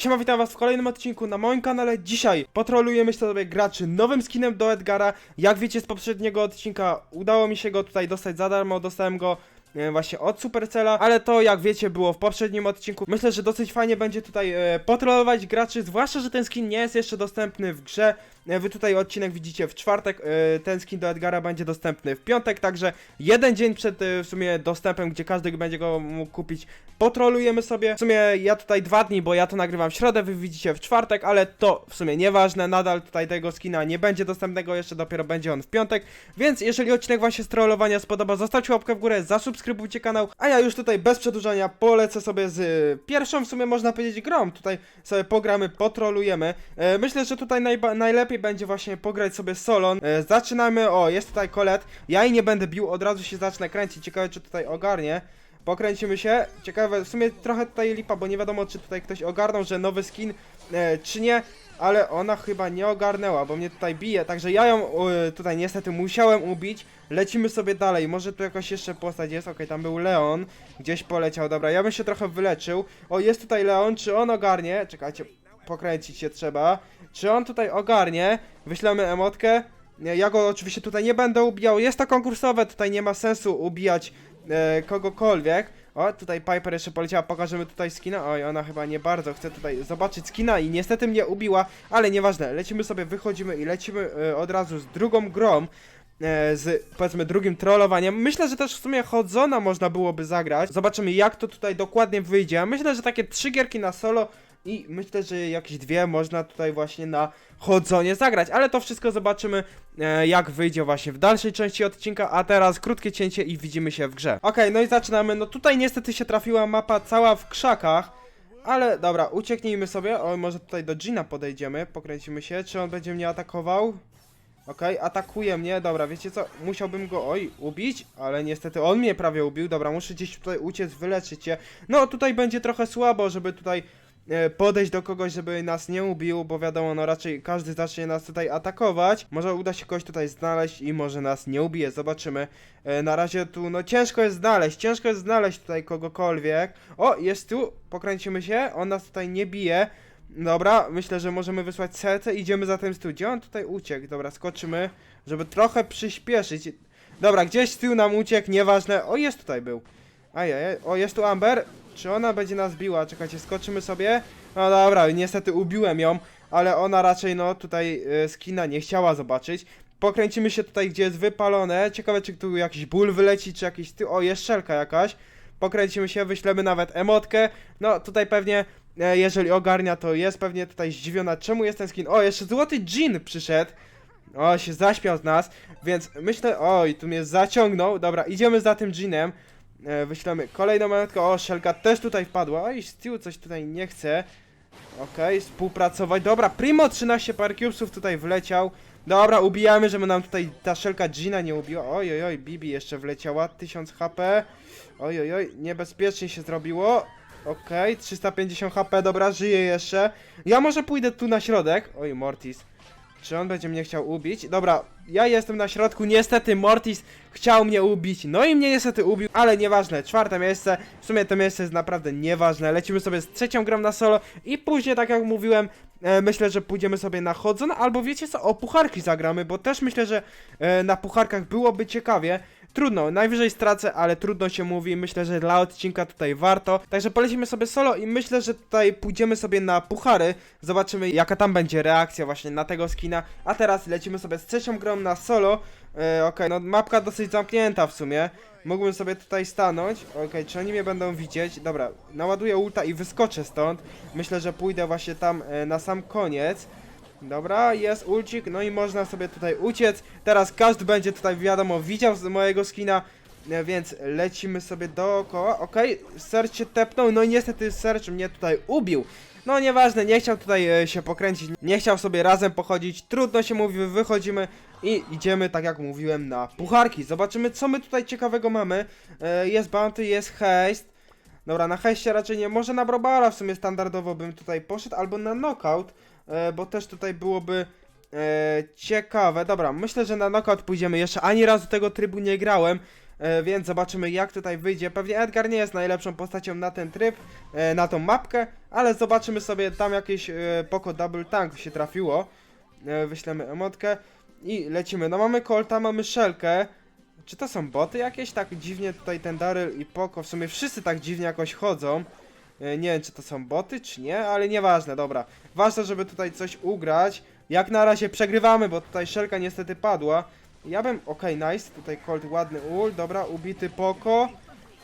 Siema, witam was w kolejnym odcinku na moim kanale. Dzisiaj potrolujemy sobie graczy nowym skinem do Edgara. Jak wiecie z poprzedniego odcinka udało mi się go tutaj dostać za darmo, dostałem go e, właśnie od Supercella, ale to jak wiecie było w poprzednim odcinku. Myślę, że dosyć fajnie będzie tutaj e, potrolować graczy, zwłaszcza, że ten skin nie jest jeszcze dostępny w grze. E, Wy tutaj odcinek widzicie w czwartek, e, ten skin do Edgara będzie dostępny w piątek, także jeden dzień przed e, w sumie dostępem, gdzie każdy będzie go mógł kupić, potrolujemy sobie. W sumie ja tutaj dwa dni, bo ja to nagrywam w środę, wy widzicie w czwartek, ale to w sumie nieważne, nadal tutaj tego skina nie będzie dostępnego, jeszcze dopiero będzie on w piątek, więc jeżeli odcinek wam się z trollowania spodoba, zostawcie łapkę w górę, zasubskrybujcie kanał, a ja już tutaj bez przedłużania polecę sobie z pierwszą w sumie można powiedzieć grą, tutaj sobie pogramy, potrolujemy. Myślę, że tutaj najba- będzie właśnie pograć sobie solo. E, zaczynamy, o jest tutaj Kolet, ja jej nie będę bił, od razu się zacznę kręcić, ciekawe czy tutaj ogarnie. Pokręcimy się. Ciekawe, w sumie trochę tutaj lipa, bo nie wiadomo, czy tutaj ktoś ogarnął, że nowy skin, e, czy nie, ale ona chyba nie ogarnęła, bo mnie tutaj bije, także ja ją e, tutaj niestety musiałem ubić. Lecimy sobie dalej, może tu jakaś jeszcze postać jest, okej, tam był Leon, gdzieś poleciał, dobra, ja bym się trochę wyleczył. O, jest tutaj Leon, czy on ogarnie? Czekajcie, pokręcić się trzeba. Czy on tutaj ogarnie? Wyślemy emotkę. Ja go oczywiście tutaj nie będę ubijał, jest to konkursowe, tutaj nie ma sensu ubijać e, kogokolwiek. O, tutaj Piper jeszcze poleciała, pokażemy tutaj skina. Oj, ona chyba nie bardzo chce tutaj zobaczyć skina i niestety mnie ubiła, ale nieważne, lecimy sobie, wychodzimy i lecimy e, od razu z drugą grą. E, z powiedzmy drugim trollowaniem. Myślę, że też w sumie chodzona można byłoby zagrać. Zobaczymy jak to tutaj dokładnie wyjdzie. Myślę, że takie trzy gierki na solo i myślę, że jakieś dwie można tutaj właśnie na chodzonie zagrać, ale to wszystko zobaczymy e, jak wyjdzie właśnie w dalszej części odcinka, a teraz krótkie cięcie i widzimy się w grze. Okej, no i zaczynamy, no tutaj niestety się trafiła mapa cała w krzakach, ale dobra, ucieknijmy sobie, o może tutaj do Gina podejdziemy, pokręcimy się, czy on będzie mnie atakował? Okej, atakuje mnie, dobra, wiecie co, musiałbym go, oj, ubić, ale niestety on mnie prawie ubił, dobra, muszę gdzieś tutaj uciec, wyleczyć się. No, tutaj będzie trochę słabo, żeby tutaj podejść do kogoś, żeby nas nie ubił, bo wiadomo, no raczej każdy zacznie nas tutaj atakować. Może uda się kogoś tutaj znaleźć i może nas nie ubije, zobaczymy. E, na razie tu, no ciężko jest znaleźć, ciężko jest znaleźć tutaj kogokolwiek. O, jest tu, pokręcimy się, on nas tutaj nie bije. Dobra, myślę, że możemy wysłać serce, idziemy za tym z tyłu. Gdzie on tutaj uciekł? Dobra, skoczymy, żeby trochę przyspieszyć. Dobra, gdzieś z nam uciekł, nieważne. O, jest tutaj był. Ajaj, o, jest tu Amber. Czy ona będzie nas biła? Czekajcie, skoczymy sobie. No dobra, niestety ubiłem ją, ale ona raczej, no, tutaj y, skina nie chciała zobaczyć. Pokręcimy się tutaj, gdzie jest wypalone. Ciekawe, czy tu jakiś ból wyleci, czy jakiś ty... O, jest szelka jakaś. Pokręcimy się, wyślemy nawet emotkę. No, tutaj pewnie, e, jeżeli ogarnia, to jest pewnie tutaj zdziwiona, czemu jest ten skin. O, jeszcze złoty Jean przyszedł. O, się zaśmiał z nas, więc myślę, oj, tu mnie zaciągnął. Dobra, idziemy za tym Jeanem. E, wyślemy kolejną emotkę. O, szelka też tutaj wpadła. Oj, Steel coś tutaj nie chce. Okej, współpracować. Dobra, Primo 13 par cubesów tutaj wleciał. Dobra, ubijamy, żeby nam tutaj ta szelka Gina nie ubiła. Oj, oj, oj, Bibi jeszcze wleciała. 1000 HP. Oj, oj, oj, niebezpiecznie się zrobiło. Okej, 350 HP, dobra, żyje jeszcze. Ja może pójdę tu na środek. Oj, Mortis. Czy on będzie mnie chciał ubić? Dobra, ja jestem na środku. Niestety Mortis chciał mnie ubić. No i mnie niestety ubił, ale nieważne. Czwarte miejsce. W sumie to miejsce jest naprawdę nieważne. Lecimy sobie z trzecią grą na solo i później, tak jak mówiłem, e, myślę, że pójdziemy sobie na chodzon, albo wiecie co, o pucharki zagramy, bo też myślę, że e, na pucharkach byłoby ciekawie. Trudno, najwyżej stracę, ale trudno się mówi. Myślę, że dla odcinka tutaj warto. Także polecimy sobie solo i myślę, że tutaj pójdziemy sobie na puchary. Zobaczymy, jaka tam będzie reakcja właśnie na tego skina. A teraz lecimy sobie z trzecią grą na solo. E, Okej, no mapka dosyć zamknięta w sumie. Mógłbym sobie tutaj stanąć. Okej, czy oni mnie będą widzieć? Dobra, naładuję ulta i wyskoczę stąd. Myślę, że pójdę właśnie tam e, na sam koniec. Dobra, jest ulcik, no i można sobie tutaj uciec. Teraz każdy będzie tutaj, wiadomo, widział z mojego skina, e, więc lecimy sobie dookoła. Okej, Serge się tepnął, no i niestety Serge mnie tutaj ubił. No nieważne, nie chciał tutaj e, się pokręcić, nie chciał sobie razem pochodzić, trudno się mówi, wychodzimy i idziemy, tak jak mówiłem, na pucharki. Zobaczymy, co my tutaj ciekawego mamy. E, jest bounty, jest haste. Dobra, na hejście raczej nie, może na Brobara w sumie standardowo bym tutaj poszedł, albo na knockout, e, bo też tutaj byłoby e, ciekawe. Dobra, myślę, że na knockout pójdziemy jeszcze, ani razu tego trybu nie grałem, e, więc zobaczymy jak tutaj wyjdzie. Pewnie Edgar nie jest najlepszą postacią na ten tryb, e, na tą mapkę, ale zobaczymy sobie tam jakieś e, Poco Double Tank się trafiło. E, wyślemy emotkę i lecimy. No mamy Colta, mamy Shelkę. Czy to są boty jakieś? Tak dziwnie tutaj ten Daryl i Poco, w sumie wszyscy tak dziwnie jakoś chodzą. E, Nie wiem, czy to są boty, czy nie, ale nieważne, dobra. Ważne, żeby tutaj coś ugrać. Jak na razie przegrywamy, bo tutaj Shelka niestety padła. Ja bym, okej, nice, tutaj Colt ładny ul, dobra, ubity Poco.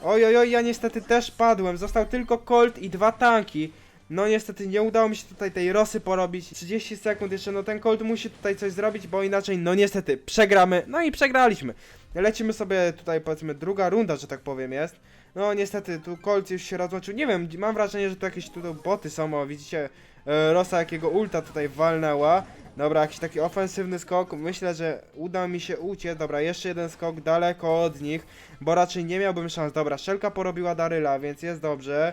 Oj, oj, oj, ja niestety też padłem, został tylko Colt i dwa tanki. No niestety nie udało mi się tutaj tej rosy porobić. 30 sekund jeszcze, no ten Colt musi tutaj coś zrobić, bo inaczej, no niestety, przegramy. No i przegraliśmy. Lecimy sobie tutaj, powiedzmy, druga runda, że tak powiem, jest. No niestety, tu Colt już się rozłączył. Nie wiem, mam wrażenie, że tu jakieś tu boty są, o widzicie, e, Rosa jakiego ulta tutaj walnęła. Dobra, jakiś taki ofensywny skok. Myślę, że uda mi się uciec. Dobra, jeszcze jeden skok daleko od nich, bo raczej nie miałbym szans. Dobra, Szelka porobiła Daryla, więc jest dobrze.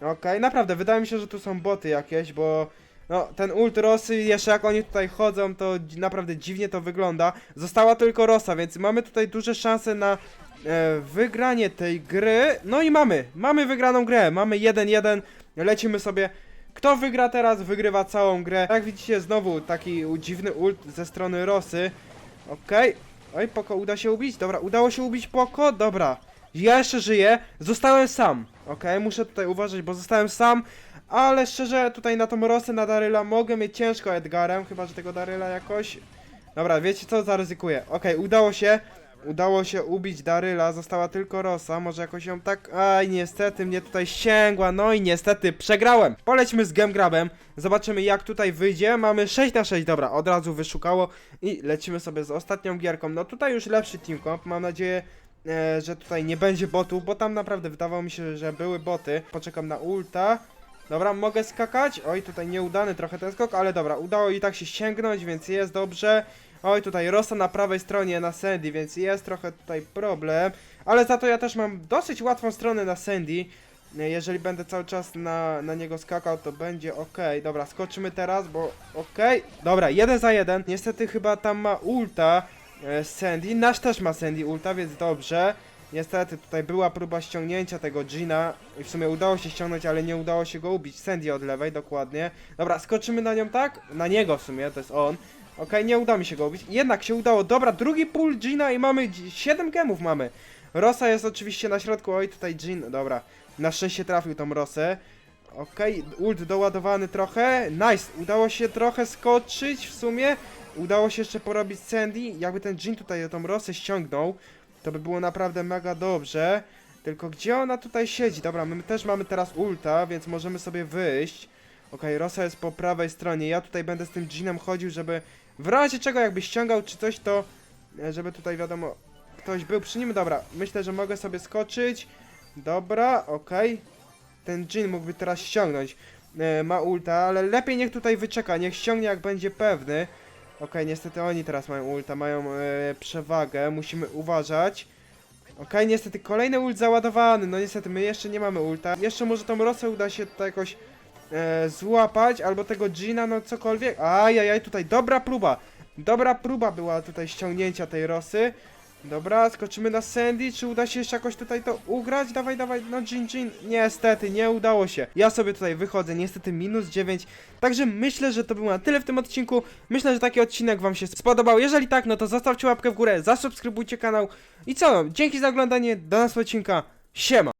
Okej, naprawdę, wydaje mi się, że tu są boty jakieś, bo... No, ten ult Rosy, jeszcze jak oni tutaj chodzą, to naprawdę dziwnie to wygląda. Została tylko Rosa, więc mamy tutaj duże szanse na e, wygranie tej gry. No i mamy, mamy wygraną grę, mamy 1-1, lecimy sobie. Kto wygra teraz, wygrywa całą grę. Jak widzicie, znowu taki dziwny ult ze strony Rosy. Okej. Oj, Poko, uda się ubić? Dobra, udało się ubić Poko? Dobra. Ja jeszcze żyję. Zostałem sam. Okej, muszę tutaj uważać, bo zostałem sam. Ale szczerze, tutaj na tą Rosę, na Daryla mogę mieć ciężko Edgarem, chyba że tego Daryla jakoś... Dobra, wiecie co? Zaryzykuję. Okej, udało się. Udało się ubić Daryla, została tylko Rosa, może jakoś ją tak... Aj, niestety mnie tutaj sięgła, no i niestety przegrałem. Polećmy z Gemgrabem, zobaczymy jak tutaj wyjdzie. Mamy 6 na 6, dobra, od razu wyszukało i lecimy sobie z ostatnią gierką. No tutaj już lepszy team comp, mam nadzieję, że tutaj nie będzie botów, bo tam naprawdę wydawało mi się, że były boty. Poczekam na ulta. Dobra, mogę skakać. Oj, tutaj nieudany trochę ten skok, ale dobra, udało i tak się sięgnąć, więc jest dobrze. Oj, tutaj Rosa na prawej stronie na Sandy, więc jest trochę tutaj problem. Ale za to ja też mam dosyć łatwą stronę na Sandy. E, Jeżeli będę cały czas na, na niego skakał, to będzie ok. Dobra, skoczymy teraz, bo ok. Dobra, jeden za jeden. Niestety chyba tam ma ulta e, Sandy. Nasz też ma Sandy ulta, więc dobrze. Niestety tutaj była próba ściągnięcia tego Gina i w sumie udało się ściągnąć, ale nie udało się go ubić. Sandy od lewej, dokładnie. Dobra, skoczymy na nią tak? Na niego w sumie, to jest on. Okej, nie uda mi się go ubić. Jednak się udało. Dobra, drugi pull Gina i mamy 7 gemów mamy. Rosa jest oczywiście na środku. Oj, tutaj Gin. Dobra. Na szczęście trafił tą Rosę. Okej, ult doładowany trochę. Nice, udało się trochę skoczyć w sumie. Udało się jeszcze porobić Sandy. Jakby ten Jin tutaj tą Rosę ściągnął, to by było naprawdę mega dobrze. Tylko gdzie ona tutaj siedzi? Dobra, my też mamy teraz ulta, więc możemy sobie wyjść. Okej, Rosa jest po prawej stronie. Ja tutaj będę z tym Jinem chodził, żeby w razie czego jakby ściągał czy coś, to e, żeby tutaj wiadomo ktoś był przy nim. Dobra, myślę, że mogę sobie skoczyć. Dobra, okej. Ten Jin mógłby teraz ściągnąć. E, ma ulta, ale lepiej niech tutaj wyczeka, niech ściągnie jak będzie pewny. Okej, niestety oni teraz mają ulta, mają e, przewagę, musimy uważać. Okej, niestety kolejny ult załadowany, no niestety my jeszcze nie mamy ulta. Jeszcze może tą Rosę uda się tutaj jakoś e, złapać, albo tego Gina, no cokolwiek. Ajajaj, tutaj dobra próba. Dobra próba była tutaj ściągnięcia tej Rosy. Dobra, skoczymy na Sandy, czy uda się jeszcze jakoś tutaj to ugrać? Dawaj, dawaj, no Jin Jin. Niestety, nie udało się. Ja sobie tutaj wychodzę, niestety minus 9. Także myślę, że to było na tyle w tym odcinku. Myślę, że taki odcinek wam się spodobał. Jeżeli tak, no to zostawcie łapkę w górę, zasubskrybujcie kanał. I co, dzięki za oglądanie, do następnego odcinka. Siema!